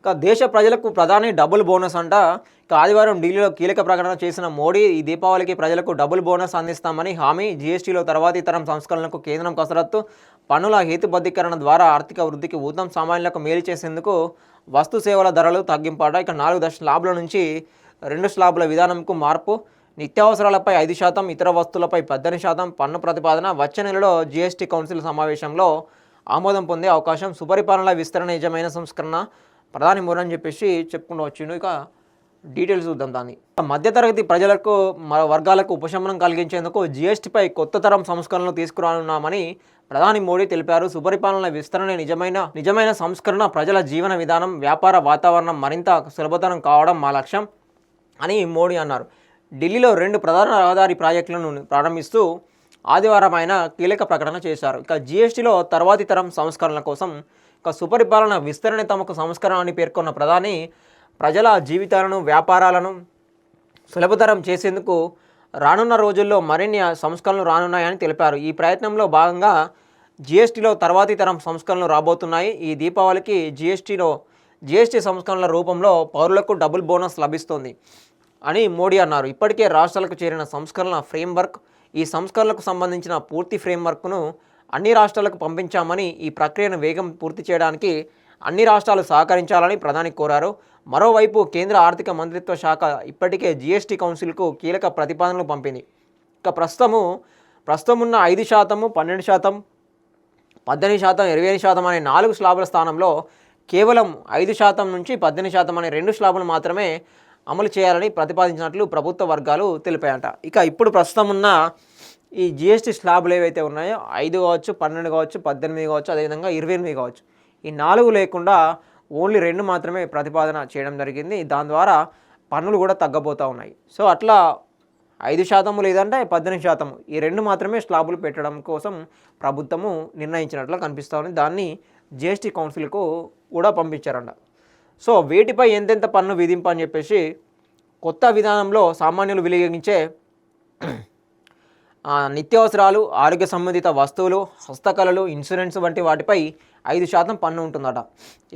ఇక దేశ ప్రజలకు ప్రధాని డబుల్ బోనస్ అంట. ఇక ఆదివారం ఢిల్లీలో కీలక ప్రకటన చేసిన మోడీ ఈ దీపావళికి ప్రజలకు డబుల్ బోనస్ అందిస్తామని హామీ. జీఎస్టీలో తర్వాతి తరం సంస్కరణలకు కేంద్రం కసరత్తు. పన్నుల హేతుబద్ధీకరణ ద్వారా ఆర్థిక వృద్ధికి ఊతం సామాన్యులకు మేలు చేసేందుకు వస్తు సేవల ధరలు తగ్గింపాట. ఇక నాలుగు దశ స్లాబ్ల నుంచి రెండు స్లాబ్ల విధానంకు మార్పు. నిత్యావసరాలపై ఐదు శాతం ఇతర వస్తువులపై పద్దెనిమిది శాతం పన్ను ప్రతిపాదన. వచ్చే నెలలో జీఎస్టీ కౌన్సిల్ సమావేశంలో ఆమోదం పొందే అవకాశం. సుపరిపాలన విస్తరణ నిజమైన సంస్కరణ. ప్రధాని మోడీ అని చెప్పేసి చెప్పుకుంటూ వచ్చిండు. ఇక డీటెయిల్స్ చూద్దాం దాన్ని. మధ్యతరగతి ప్రజలకు వర్గాలకు ఉపశమనం కలిగించేందుకు జీఎస్టీపై కొత్త తరం సంస్కరణలు తీసుకురానున్నామని ప్రధాని మోడీ తెలిపారు. సుపరిపాలన విస్తరణ నిజమైన నిజమైన సంస్కరణ. ప్రజల జీవన విధానం వ్యాపార వాతావరణం మరింత సులభతరం కావడం మా లక్ష్యం అని మోడీ అన్నారు. ఢిల్లీలో రెండు ప్రధాన రహదారి ప్రాజెక్టులను ప్రారంభిస్తూ ఆదివారం ఆయన కీలక ప్రకటన చేశారు. ఇక జీఎస్టీలో తర్వాతి తరం సంస్కరణల కోసం ఇక సుపరిపాలన విస్తరణ తమకు సంస్కరణ అని పేర్కొన్న ప్రధాని ప్రజల జీవితాలను వ్యాపారాలను సులభతరం చేసేందుకు రానున్న రోజుల్లో మరిన్ని సంస్కరణలు రానున్నాయని తెలిపారు. ఈ ప్రయత్నంలో భాగంగా జీఎస్టీలో తర్వాతి తరం సంస్కరణలు రాబోతున్నాయి. ఈ దీపావళికి జీఎస్టీలో జీఎస్టీ సంస్కరణల రూపంలో పౌరులకు డబుల్ బోనస్ లభిస్తుంది అని మోడీ అన్నారు. ఇప్పటికే రాష్ట్రాలకు చేరిన సంస్కరణల ఫ్రేమ్వర్క్ ఈ సంస్కరణలకు సంబంధించిన పూర్తి ఫ్రేమ్వర్క్ను అన్ని రాష్ట్రాలకు పంపించామని ఈ ప్రక్రియను వేగం పూర్తి చేయడానికి అన్ని రాష్ట్రాలు సహకరించాలని ప్రధాని కోరారు. మరోవైపు కేంద్ర ఆర్థిక మంత్రిత్వ శాఖ ఇప్పటికే జీఎస్టీ కౌన్సిల్కు కీలక ప్రతిపాదనలు పంపింది. ఇక ప్రస్తుతము ప్రస్తుతం ఉన్న ఐదు శాతము పన్నెండు శాతం పద్దెనిమిది శాతం ఇరవై ఐదు శాతం అనే నాలుగు స్లాబుల స్థానంలో కేవలం ఐదు శాతం నుంచి పద్దెనిమిది శాతం అనే రెండు స్లాబులు మాత్రమే అమలు చేయాలని ప్రతిపాదించినట్లు ప్రభుత్వ వర్గాలు తెలిపాయంట. ఇక ఇప్పుడు ప్రస్తుతం ఉన్న ఈ జిఎస్టీ స్లాబులు ఏవైతే ఉన్నాయో ఐదు కావచ్చు పన్నెండు కావచ్చు పద్దెనిమిది కావచ్చు అదేవిధంగా ఇరవై ఎనిమిది కావచ్చు. ఈ నాలుగు లేకుండా ఓన్లీ రెండు మాత్రమే ప్రతిపాదన చేయడం జరిగింది. దాని ద్వారా పన్నులు కూడా తగ్గబోతూ ఉన్నాయి. సో అట్లా ఐదు శాతము లేదంటే పద్దెనిమిది శాతము ఈ రెండు మాత్రమే స్లాబులు పెట్టడం కోసం ప్రభుత్వము నిర్ణయించినట్లు కనిపిస్తూ ఉంది. దాన్ని జిఎస్టీ కౌన్సిల్కు కూడా పంపించారంట. సో వీటిపై ఎంతెంత పన్ను విధింపని అని చెప్పేసి కొత్త విధానంలో సామాన్యులు వినియోగించే నిత్యావసరాలు ఆరోగ్య సంబంధిత వస్తువులు హస్తకళలు ఇన్సూరెన్స్ వంటి వాటిపై ఐదు శాతం పన్ను ఉంటుందట.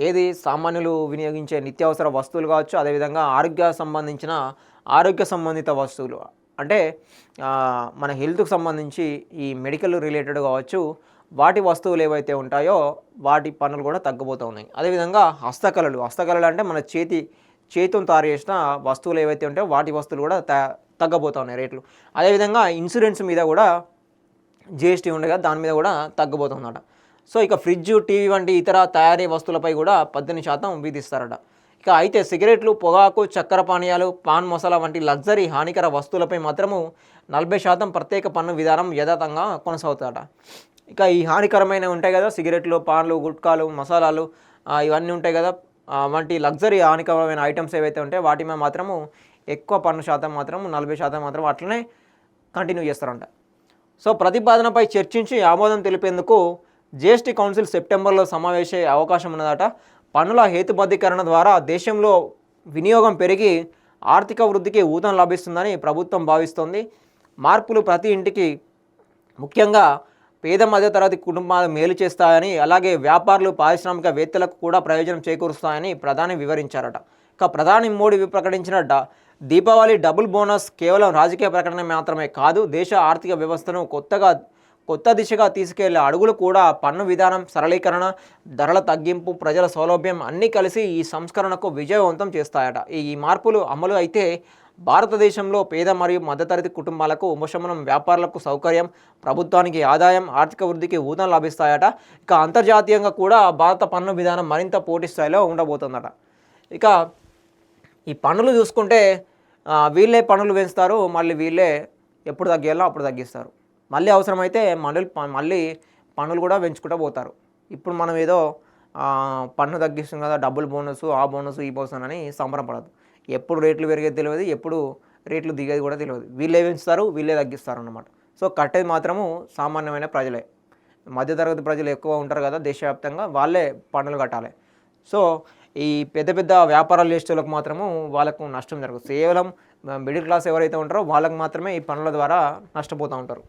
ఏది? సామాన్యులు వినియోగించే నిత్యావసర వస్తువులు కావచ్చు అదేవిధంగా ఆరోగ్య సంబంధించిన ఆరోగ్య సంబంధిత వస్తువులు. అంటే మన హెల్త్కు సంబంధించి ఈ మెడికల్ రిలేటెడ్ కావచ్చు వాటి వస్తువులు ఏవైతే ఉంటాయో వాటి పన్నులు కూడా తగ్గిపోతూ ఉన్నాయి. అదేవిధంగా హస్తకళలు. హస్తకళలు అంటే మన చేతి చేతితో తయారు చేసిన వస్తువులు ఏవైతే ఉంటాయో వాటి వస్తువులు కూడా త తగ్గబోతూ ఉన్నాయి రేట్లు. అదేవిధంగా ఇన్సూరెన్స్ మీద కూడా జిఎస్టీ ఉండే కదా దాని మీద కూడా తగ్గబోతుందట సో ఇక ఫ్రిడ్జ్ టీవీ వంటి ఇతర తయారీ వస్తువులపై కూడా పద్దెనిమిది శాతం విధిస్తారట. ఇక అయితే సిగరెట్లు పొగాకు చక్కెర పానీయాలు పాన్ మసాలా వంటి లగ్జరీ హానికర వస్తువులపై మాత్రము నలభై శాతం ప్రత్యేక పన్ను విధానం యథాతంగా కొనసాగుతాడట ఇక ఈ హానికరమైన ఉంటాయి కదా సిగరెట్లు పాన్లు గుట్కాలు మసాలాలు ఇవన్నీ ఉంటాయి కదా వంటి లగ్జరీ హానికరమైన ఐటమ్స్ ఏవైతే ఉంటాయో వాటి మీద మాత్రము ఎక్కువ పన్ను శాతం మాత్రం నలభై శాతం మాత్రం అట్లనే కంటిన్యూ చేస్తారంట. సో ప్రతిపాదనపై చర్చించి ఆమోదం తెలిపేందుకు జిఎస్టీ కౌన్సిల్ సెప్టెంబర్లో సమావేశే అవకాశం ఉన్నదట. పన్నుల హేతుబద్ధీకరణ ద్వారా దేశంలో వినియోగం పెరిగి ఆర్థిక వృద్ధికి ఊతం లభిస్తుందని ప్రభుత్వం భావిస్తోంది. మార్పులు ప్రతి ఇంటికి ముఖ్యంగా పేద మధ్యతరగతి కుటుంబాలు మేలు చేస్తాయని అలాగే వ్యాపారులు పారిశ్రామికవేత్తలకు కూడా ప్రయోజనం చేకూరుస్తాయని ప్రధాని వివరించారట. ఇక ప్రధాని మోడీ ప్రకటించిన దీపావళి డబుల్ బోనస్ కేవలం రాజకీయ ప్రకటన మాత్రమే కాదు దేశ ఆర్థిక వ్యవస్థను కొత్తగా కొత్త దిశగా తీసుకెళ్ళే అడుగులు కూడా పన్ను విధానం సరళీకరణ ధరల తగ్గింపు ప్రజల సౌలభ్యం అన్నీ కలిసి ఈ సంస్కరణకు విజయవంతం చేస్తాయట. ఈ మార్పులు అమలు అయితే భారతదేశంలో పేద మరియు మధ్యతరగతి కుటుంబాలకు ఉపశమనం వ్యాపారులకు సౌకర్యం ప్రభుత్వానికి ఆదాయం ఆర్థిక వృద్ధికి ఊతం లభిస్తాయట. ఇక అంతర్జాతీయంగా కూడా భారత పన్ను విధానం మరింత పోటీ స్థాయిలో ఉండబోతుందట. ఇక ఈ పన్నులు చూసుకుంటే వీళ్ళే పనులు పెంచుతారు మళ్ళీ వీళ్ళే ఎప్పుడు తగ్గేయాలో అప్పుడు తగ్గిస్తారు. మళ్ళీ అవసరమైతే మళ్ళీ మళ్ళీ పనులు కూడా పెంచుకుంటూ పోతారు. ఇప్పుడు మనం ఏదో పన్ను తగ్గిస్తాం కదా డబుల్ బోనస్ ఆ బోనస్ ఈ బోనస్ అని సంబరపడదు ఎప్పుడు రేట్లు పెరిగేది తెలియదు ఎప్పుడు రేట్లు దిగేది కూడా తెలియదు. వీళ్ళే పెంచుతారు వీళ్ళే తగ్గిస్తారు అన్నమాట సో కట్టేది మాత్రము సామాన్యమైన ప్రజలే. మధ్యతరగతి ప్రజలు ఎక్కువ ఉంటారు కదా దేశవ్యాప్తంగా వాళ్ళే పన్నులు కట్టాలి. సో ఈ పెద్ద పెద్ద వ్యాపారాలు చేసేవాళ్ళకు మాత్రము వాళ్ళకు నష్టం జరుగుతుంది. కేవలం మిడిల్ క్లాస్ ఎవరైతే ఉంటారో వాళ్ళకు మాత్రమే ఈ పనుల ద్వారా నష్టపోతూ ఉంటారు.